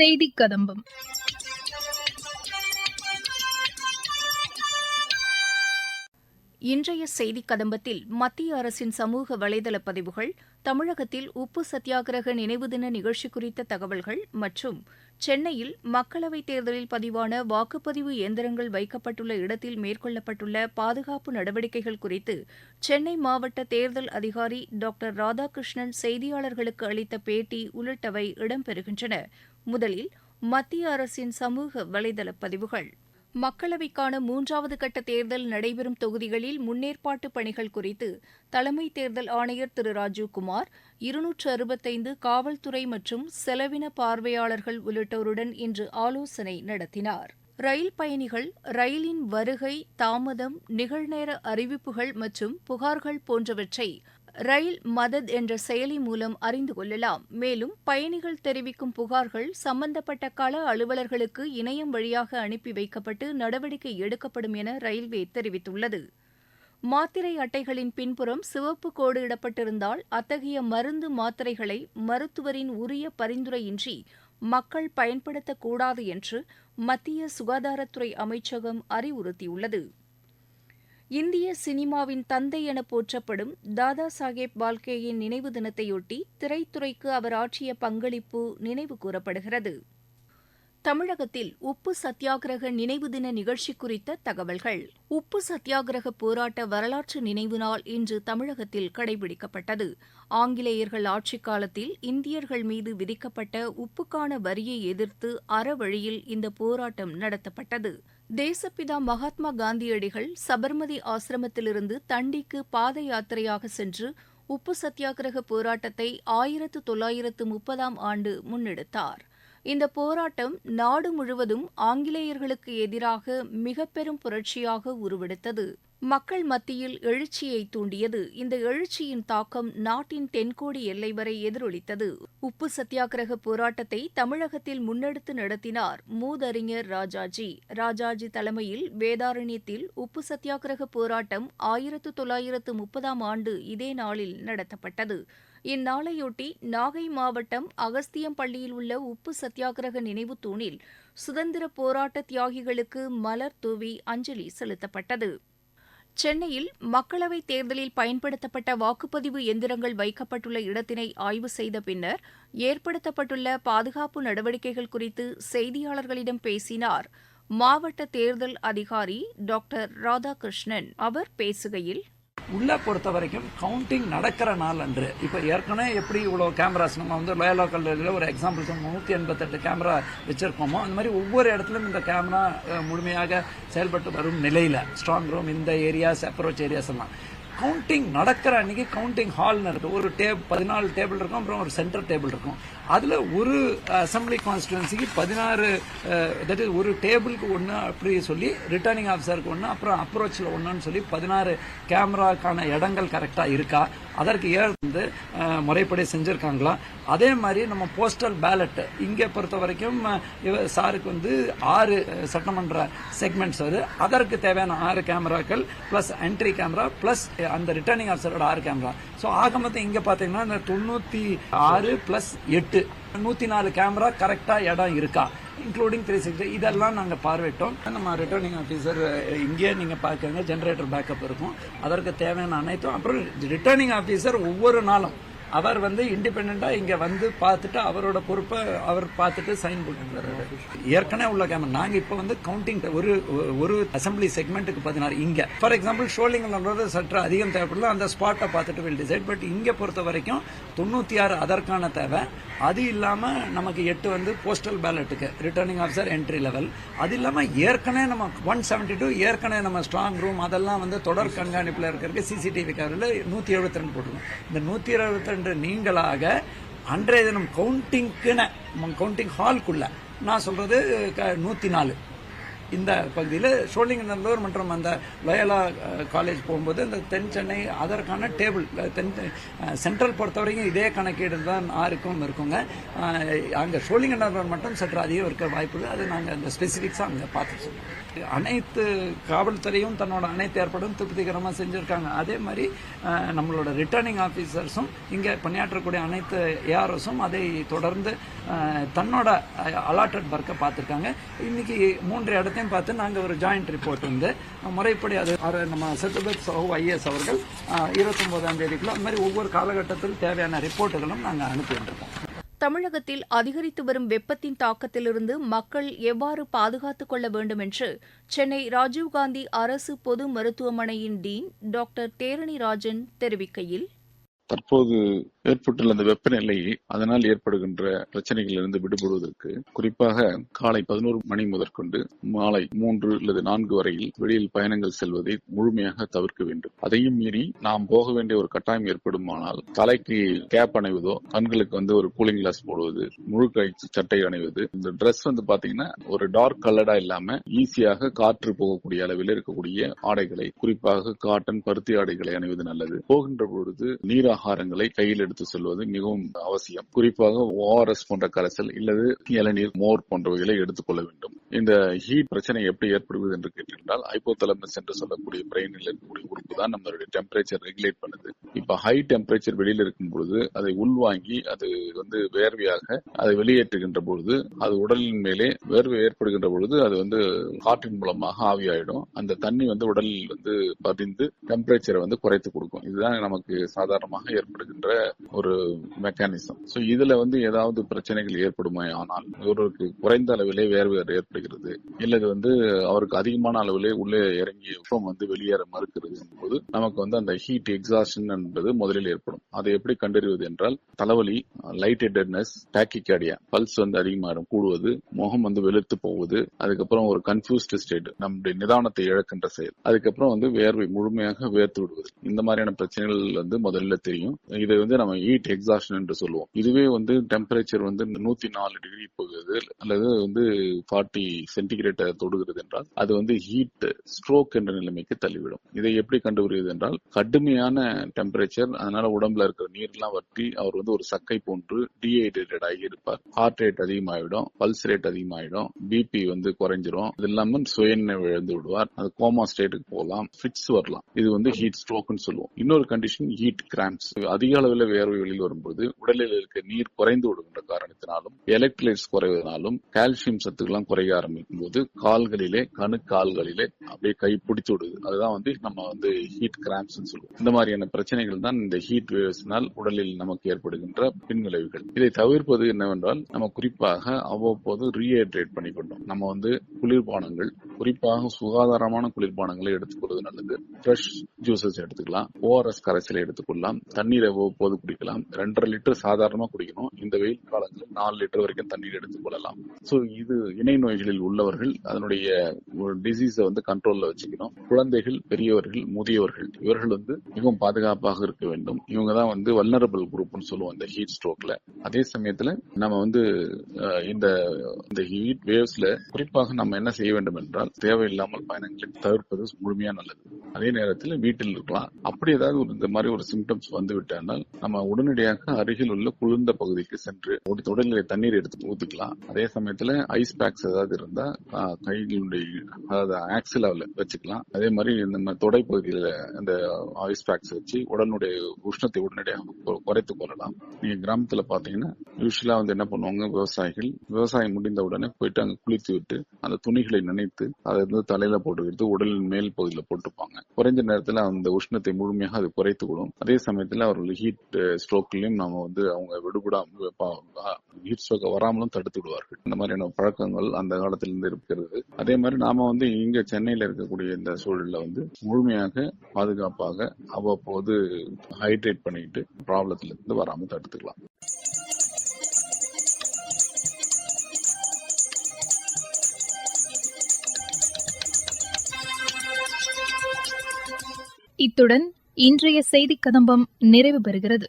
செய்தி கதம்பம் இன்றைய செய்தி கதம்பத்தில் மத்திய அரசின் சமூக வலைதள பதிவுகள் தமிழகத்தில் உப்பு சத்தியாகிரக நினைவு தின நிகழ்ச்சி குறித்த தகவல்கள் மற்றும் சென்னையில் மக்களவைத் தேர்தலில் பதிவான வாக்குப்பதிவு இயந்திரங்கள் வைக்கப்பட்டுள்ள இடத்தில் மேற்கொள்ளப்பட்டுள்ள பாதுகாப்பு நடவடிக்கைகள் குறித்து சென்னை மாவட்ட தேர்தல் அதிகாரி டாக்டர் ராதாகிருஷ்ணன் செய்தியாளர்களுக்கு அளித்த பேட்டி உள்ளிட்டவை இடம்பெறுகின்றன. முதலில் மத்திய அரசின் சமூக வலைதள பதிவுகள். மக்களவைக்கான மூன்றாவது கட்ட தேர்தல் நடைபெறும் தொகுதிகளில் முன்னேற்பாட்டு பணிகள் குறித்து தலைமை தேர்தல் ஆணையர் திரு ராஜீவ்குமார் இருநூற்று அறுபத்தைந்து காவல்துறை மற்றும் செலவின பார்வையாளர்கள் உள்ளிட்டோருடன் இன்று ஆலோசனை நடத்தினார். ரயில் பயணிகள் ரயிலின் வருகை தாமதம் நிகழ்நேர அறிவிப்புகள் மற்றும் புகார்கள் போன்றவற்றை ரயில் மதத் என்ற செயலி மூலம் அறிந்து கொள்ளலாம். மேலும் பயணிகள் தெரிவிக்கும் புகார்கள் சம்பந்தப்பட்ட கள அலுவலர்களுக்கு இணையம் வழியாக அனுப்பி வைக்கப்பட்டு நடவடிக்கை எடுக்கப்படும் என ரயில்வே தெரிவித்துள்ளது. மாத்திரை அட்டைகளின் பின்புறம் சிவப்பு கோடு இடப்பட்டிருந்தால் அத்தகைய மருந்து மாத்திரைகளை மருத்துவரின் உரிய பரிந்துரையின்றி மக்கள் பயன்படுத்தக்கூடாது என்று மத்திய சுகாதாரத்துறை அமைச்சகம் அறிவுறுத்தியுள்ளது. இந்திய சினிமாவின் தந்தை என போற்றப்படும் தாதா சாஹேப் பால்கேயின் நினைவு தினத்தையொட்டி திரைத்துறைக்கு அவர் ஆற்றிய பங்களிப்பு நினைவு கூறப்படுகிறது. தமிழகத்தில் உப்பு சத்தியாகிரக நினைவு தின நிகழ்ச்சி குறித்த தகவல்கள். உப்பு சத்தியாகிரக போராட்ட வரலாற்று நினைவு நாள் இன்று தமிழகத்தில் கடைபிடிக்கப்பட்டது. ஆங்கிலேயர்கள் ஆட்சிக் காலத்தில் இந்தியர்கள் மீது விதிக்கப்பட்ட உப்புக்கான வரியை எதிர்த்து அறவழியில் இந்த போராட்டம் நடத்தப்பட்டது. தேசப்பிதா மகாத்மா காந்தியடிகள் சபர்மதி ஆசிரமத்திலிருந்து தண்டிக்கு பாத யாத்திரையாக சென்று உப்பு சத்தியாகிரக போராட்டத்தை ஆயிரத்து தொள்ளாயிரத்து முப்பதாம் ஆண்டு முன்னெடுத்தார். இந்த போராட்டம் நாடு முழுவதும் ஆங்கிலேயர்களுக்கு எதிராக மிக பெரும் புரட்சியாக உருவெடுத்தது. மக்கள் மத்தியில் எழுச்சியை தூண்டியது. இந்த எழுச்சியின் தாக்கம் நாட்டின் தென்கோடி எல்லை வரை எதிரொலித்தது. உப்பு சத்தியாகிரக போராட்டத்தை தமிழகத்தில் முன்னெடுத்து நடத்தினார் மூதறிஞர் ராஜாஜி. ராஜாஜி தலைமையில் வேதாரண்யத்தில் உப்பு சத்தியாகிரக போராட்டம் ஆயிரத்து தொள்ளாயிரத்து முப்பதாம் ஆண்டு இதே நாளில் நடத்தப்பட்டது. இந்நாளையொட்டி நாகை மாவட்டம் அகஸ்தியம்பள்ளியில் உள்ள உப்பு சத்தியாகிரக நினைவு தூணில் சுதந்திர போராட்ட தியாகிகளுக்கு மலர் தூவி அஞ்சலி செலுத்தப்பட்டது. சென்னையில் மக்களவைத் தேர்தலில் பயன்படுத்தப்பட்ட வாக்குப்பதிவு எந்திரங்கள் வைக்கப்பட்டுள்ள இடத்தினை ஆய்வு செய்த பின்னர் ஏற்படுத்தப்பட்டுள்ள பாதுகாப்பு நடவடிக்கைகள் குறித்து செய்தியாளர்களிடம் பேசினார். மாவட்ட தேர்தல் அதிகாரி டாக்டர் ராதாகிருஷ்ணன். அவர் பேசுகையில் உள்ளே பொறுத்த வரைக்கும் கவுண்டிங் நடக்கிற நாள் அன்று. இப்போ ஏற்கனவே எப்படி இவ்வளோ கேமராஸ் நம்ம வந்து லோயலா கல்லூரியில் ஒரு எக்ஸாம்பிள் நூற்றி எண்பத்தெட்டு கேமரா வச்சுருக்கோமோ அந்த மாதிரி ஒவ்வொரு இடத்துலையும் இந்த கேமரா முழுமையாக செயல்பட்டு வரும் நிலையில். ஸ்ட்ராங் ரூம் இந்த ஏரியாஸ் அப்ரோச் ஏரியாஸ் எல்லாம். கவுண்டிங் நடக்கிற அன்னைக்கு கவுண்டிங் ஹால்னு இருக்கு. ஒரு டேப் பதினாலு டேபிள் இருக்கும் அப்புறம் ஒரு சென்டர் டேபிள் இருக்கும். அதில் ஒரு அசம்பிளி கான்ஸ்டுவன்சிக்கு பதினாறு தட் இஸ் ஒரு டேபிளுக்கு ஒன்று அப்படி சொல்லி ரிட்டர்னிங் ஆஃபீஸருக்கு ஒன்று அப்புறம் அப்ரோச்சில் ஒன்றுன்னு சொல்லி பதினாறு கேமராக்கான இடங்கள் கரெக்டாக இருக்கா? அதற்கு ஏழு வந்து முறைப்படி செஞ்சுருக்காங்களா? அதே மாதிரி நம்ம போஸ்டல் பேலட் இங்கே பொறுத்த வரைக்கும் சாருக்கு வந்து ஆறு சட்டமன்ற செக்மெண்ட்ஸ் வருது. அதற்கு தேவையான ஆறு கேமராக்கள் ப்ளஸ் என்ட்ரி கேமரா ப்ளஸ் அந்த ரிட்டர்னிங் ஆஃபீஸரோட ஆறு கேமரா ஸோ ஆக மொத்தம் இங்கே பார்த்தீங்கன்னா இந்த தொண்ணூற்றி ஆறு ப்ளஸ் எட்டு. நூற்றி நாலு கேமரா கரெக்டாக இடம் இருக்கா? இன்க்ளூடிங் த்ரீ சிக்ஸ்டி இதெல்லாம் நாங்கள் பார்வையிட்டோம். நம்ம ரிட்டர்னிங் ஆஃபீஸர் இங்கேயே நீங்கள் பார்க்குறீங்க ஜென்ரேட்டர் பேக்கப் இருக்கும். அதற்கு தேவையான அனைத்தும். அப்புறம் ரிட்டர்னிங் ஆஃபீஸர் ஒவ்வொரு நாளும். அவர் வந்து இண்டிபெண்டா இங்க வந்து பார்த்துட்டு அவரோட பொறுப்பை அவர் பார்த்துட்டு சைன் போட்டுருந்தாரு. ஏற்கனவே உள்ள கேமரா நாங்க இப்ப வந்து கவுண்டிங் ஒரு ஒரு அசம்பிளி செக்மெண்ட்டுக்கு பதினாறு இங்க. ஃபார் எக்ஸாம்பிள் ஷோலிங்ன்றது சற்று அதிகம் தேவைப்படல அந்த ஸ்பாட்டை பார்த்துட்டு வில் டிசைட் பட் இங்க பொறுத்த வரைக்கும் தொண்ணூத்தி ஆறு அதற்கான தேவை. அது இல்லாமல் நமக்கு எட்டு வந்து போஸ்டல் பேலட்டுக்கு ரிட்டர்னிங் ஆஃபீஸர் என்ட்ரி லெவல் அது இல்லாமல் ஏற்கனவே நம்ம ஒன் செவன்டி டூ ஏற்கனவே நம்ம ஸ்ட்ராங் ரூம் அதெல்லாம் வந்து தொடர் கண்காணிப்பில் இருக்கிறதுக்கு சிசிடிவி கேமரில் நூற்றி எழுபத்தி ரெண்டு போட்டுருக்கோம். இந்த நூற்றி எழுபத்தி ரெண்டு நீங்களாக அன்றைய தினம் கவுண்டிங்க்குன்னு கவுண்டிங் ஹால்குள்ளே நான் சொல்கிறது க நூற்றி நாலு. இந்த பகுதியில் சோழிங்கநல்லூர் மற்றும் அந்த லோயலா காலேஜ் போகும்போது இந்த தென் சென்னை அதற்கான டேபிள் தென் சென்ட்ரல் பொறுத்த வரைக்கும் இதே கணக்கீடு தான் ஆருக்கும் இருக்குங்க. அங்கே சோழிங்கநல்லூர் மட்டும் சற்று அதிகம் இருக்க வாய்ப்பு அது நாங்கள் அந்த ஸ்பெசிஃபிக்ஸாக அங்கே பார்த்து அனைத்து காவல்துறையும் தன்னோட அனைத்து ஏற்பாடும் திருப்திகரமாக செஞ்சுருக்காங்க. அதே மாதிரி நம்மளோட ரிட்டர்னிங் ஆஃபீஸர்ஸும் இங்கே பணியாற்றக்கூடிய அனைத்து ஏஆர்எஸும் அதை தொடர்ந்து தன்னோட அலாட்டட் ஒர்க்கை பார்த்துருக்காங்க. இன்னைக்கு மூன்று இடத்தையும் பார்த்து நாங்கள் ஒரு ஜாயிண்ட் ரிப்போர்ட் வந்து முறைப்படி அது நம்ம சத்யபத் சாஹூ ஐஏஎஸ் அவர்கள் இருபத்தொம்போதாம் தேதிக்குள்ள அந்த மாதிரி ஒவ்வொரு காலகட்டத்திலும் தேவையான ரிப்போர்ட்டுகளும் நாங்கள் அனுப்பியிருக்கோம் தமிழகத்தில் அதிகரித்து வரும் வெப்பத்தின் தாக்கத்திலிருந்து மக்கள் எவ்வாறு பாதுகாத்துக் கொள்ள வேண்டும் என்று சென்னை ராஜீவ்காந்தி அரசு பொது மருத்துவமனையின் டீன் டாக்டர் தேரணி ராஜன் தெரிவிக்கையில் தற்போது ஏற்பட்டுள்ள அந்த வெப்பநிலை அதனால் ஏற்படுகின்ற பிரச்சனைகளிலிருந்து விடுபடுவதற்கு குறிப்பாக காலை பதினோரு மணி முதற்கொண்டு மாலை மூன்று அல்லது நான்கு வரையில் வெளியில் பயணங்கள் செல்வதை முழுமையாக தவிர்க்க வேண்டும். அதையும் மீறி நாம் போக வேண்டிய ஒரு கட்டாயம் ஏற்படுமானால் தலைக்கு கேப் அணைவதோ கண்களுக்கு வந்து ஒரு கூலிங் கிளாஸ் போடுவது முழு கை சட்டை அணைவது இந்த ட்ரெஸ் வந்து பாத்தீங்கன்னா ஒரு டார்க் கலர்டா இல்லாம ஈஸியாக காற்று போகக்கூடிய அளவில் இருக்கக்கூடிய ஆடைகளை குறிப்பாக காட்டன் பருத்தி ஆடைகளை அணிவது நல்லது. போகின்ற பொழுது நீராக ஆகாரங்களை கையில் எடுத்து செல்வது மிகவும் அவசியம். குறிப்பாக ஓஆர்எஸ் போன்ற கரைசல் இல்லது இளநீர் மோர் போன்றவைகளை எடுத்துக்கொள்ள வேண்டும். இந்த ஹீட் பிரச்சனை எப்படி ஏற்படுவது என்று கேட்டிருந்தால் ஹைப்போதலமஸ் என்று சொல்லக்கூடிய பிரெயினில் இருக்கக்கூடிய உறுப்பு தான் நம்மளுடைய டெம்பரேச்சர் ரெகுலேட் பண்ணுது. இப்ப ஹை டெம்பரேச்சர் வெளியில் இருக்கும் பொழுது அதை உள்வாங்கி அது வந்து வேர்வையாக அதை வெளியேற்றுகின்ற பொழுது அது உடலின் மேலே வேர்வை ஏற்படுகின்ற பொழுது அது வந்து காற்றின் மூலமாக ஆவியாயிடும் அந்த தண்ணி வந்து உடலில் வந்து பதிந்து டெம்பரேச்சரை வந்து குறைத்து கொடுக்கும். இதுதான் நமக்கு சாதாரணமாக ஏற்படுகின்ற ஒரு மெக்கானிசம் ஸோ இதுல வந்து ஏதாவது பிரச்சனைகள் ஏற்படுமே ஆனால் ஒருவருக்கு குறைந்த அளவிலே வேர்வை ஏற்படுகிறது. இல்லது வந்து அவருக்கு அதிகமான அளவிலே உள்ளே இறங்கிய வெப்பம் வந்து வெளியேற மறுக்கிறது போது நமக்கு வந்து அந்த ஹீட் எக்ஸாஷன் என்பது முதலில் ஏற்படும். அதை எப்படி கண்டறிவது என்றால் தலைவலி லைட் ஹெட்டட்னஸ் டாக்கிகார்டியா பல்ஸ் வந்து அதிகமாகும் கூடுவது முகம் வந்து வெளுத்து போவது அதுக்கப்புறம் ஒரு கன்ஃபியூஸ்ட் ஸ்டேட் நம்முடைய நிதானத்தை இழக்கின்ற செயல் அதுக்கப்புறம் வந்து வேர்வை முழுமையாக வேர்த்து விடுவது. இந்த மாதிரியான பிரச்சனைகள் வந்து முதல்ல தெரியும். இதை வந்து நம்ம ஹீட் எக்ஸாஷன் என்று சொல்லுவோம். இதுவே வந்து டெம்பரேச்சர் வந்து நூத்தி நாலு டிகிரி போகுது அல்லது வந்து ஃபார்ட்டி சென்டிகிரேட்டை தொடுகிறது என்றால் அது வந்து ஹீட் ஸ்ட்ரோக் என்ற நிலைமைக்கு தள்ளிவிடும். இதை எப்படி கண்டுபிடிவது என்றால் கடுமையான டெம்பரேச்சர் அதனால உடம்புல இருக்கிற நீர்லாம் வற்றி அவர் வந்து ஒரு சக்கை போன்று டீஹைட்ரேட்டட் ஆகி இருப்பார். ஹார்ட் ரேட் அதிகமாயிடும் பல்ஸ் ரேட் அதிகமாயிடும் பிபி வந்து குறைஞ்சிரும். இது இல்லாம சுயநிலை விழுந்து விடுவார். அது கோமா ஸ்டேட்டுக்கு போகலாம் ஃபிட்ஸ் வரலாம். இது வந்து ஹீட் ஸ்ட்ரோக்னு சொல்லுவோம். இன்னொரு கண்டிஷன் ஹீட் கிராம்ஸ் அதிக அளவில் வேர்வை வெளியில் வரும்போது உடலில் இருக்க நீர் குறைந்து விடுகின்ற காரணத்தினாலும் எலக்ட்ரைட்ஸ் குறைவதனாலும் கால்சியம் சத்துக்கெல்லாம் குறைய ஆரம்பிக்கும் போது கால்களிலே கணு கால்களிலே அப்படியே கை பிடிச்சி விடுது. அதுதான் வந்து நம்ம வந்து ஹீட் கிராம்ஸ் சொல்லுவோம். இந்த மாதிரியான பிரச்சனைகள் தான் இந்த ஹீட் வேவ்ஸ்னால் உடலில் நமக்கு ஏற்படுகின்ற பின்விளைவுகள். இதை தவிர்ப்பது என்னவென்றால் நம்ம குறிப்பாக அவ்வப்போது ரீஹைட்ரேட் பண்ணிக்கொண்டோம். நம்ம வந்து குளிர்பானங்கள் குறிப்பாக சுகாதாரமான குளிர்பானங்களை எடுத்துக்கொள்வது நல்லது. ஃப்ரெஷ் ஜூசஸ் எடுத்துக்கலாம். ஓஆர்எஸ் கரைசலை எடுத்துக்கொள்ளலாம். தண்ணீரை அவ்வப்போது குடிக்கலாம். ரெண்டரை லிட்டர் சாதாரணமா குடிக்கணும். இந்த வெயில் காலத்தில் நாலு லிட்டர் வரைக்கும் தண்ணீர் எடுத்துக்கொள்ளலாம். சோ இது இணை நோய்களில் உள்ளவர்கள் அதனுடைய டிசீஸை வந்து கண்ட்ரோல்ல வச்சுக்கணும். குழந்தைகள் பெரியவர்கள் முதியவர்கள் இவர்கள் வந்து மிகவும் பாதுகாப்பாக இருக்க வேண்டும். இவங்க தான் வந்து வல்னரபிள் குரூப்னு சொல்லுவோம் இந்த ஹீட் ஸ்ட்ரோக்ல அதே சமயத்துல நம்ம வந்து இந்த இந்த ஹீட் வேவ்ஸ்ல குறிப்பாக நம்ம என்ன செய்ய வேண்டும் என்றால் தேவையில்லாமல் பயணங்களை தவிர்ப்பது முழுமையா நல்லது. அதே நேரத்தில் வீட்டில் இருக்கலாம். அப்படி ஏதாவது ஒரு இந்த மாதிரி ஒரு சிம்டம்ஸ் வந்து விட்டால் நம்ம உடனடியாக அருகில் உள்ள குளிர்ந்த பகுதிக்கு சென்று ஒரு தொடர்நிலை தண்ணீர் எடுத்து ஊத்திக்கலாம். அதே சமயத்துல ஐஸ் பேக்ஸ் ஏதாவது இருந்தா கைகளுடைய அதாவது ஆக்சிலாவில் வச்சுக்கலாம். அதே மாதிரி நம்ம தொடை பகுதியில் அந்த ஐஸ் பேக்ஸ் வச்சு உடனுடைய உஷ்ணத்தை உடனடியாக குறைத்து கொள்ளலாம். நீங்க கிராமத்துல பாத்தீங்கன்னா யூஸ்வலா வந்து என்ன பண்ணுவாங்க விவசாயிகள் விவசாயம் முடிந்த உடனே போயிட்டு அங்க குளித்து விட்டு அந்த துணிகளை நினைத்து அதை வந்து தலையில போட்டுக்கிட்டு உடலின் மேல் பகுதியில் போட்டுப்பாங்க. குறைஞ்ச நேரத்துல அந்த உஷ்ணத்தை முழுமையாக அது குறைத்து விடும் அதே சமயத்துல அவர்கள் ஹீட் ஸ்ட்ரோக்லயும் நம்ம வந்து அவங்க விடுபடாம ஹீட் ஸ்ட்ரோக் வராமலும் தடுத்து விடுவார்கள். இந்த மாதிரியான பழக்கங்கள் அந்த காலத்திலிருந்து இருக்கிறது. அதே மாதிரி நாம வந்து இங்க சென்னையில இருக்கக்கூடிய இந்த சூழல்ல வந்து முழுமையாக பாதுகாப்பாக அவ்வப்போது ஹைட்ரேட் பண்ணிட்டு ப்ராப்ளத்துல இருந்து வராம தடுத்துக்கலாம். இத்துடன் இன்றைய செய்தி கதம்பம் நிறைவு பெறுகிறது.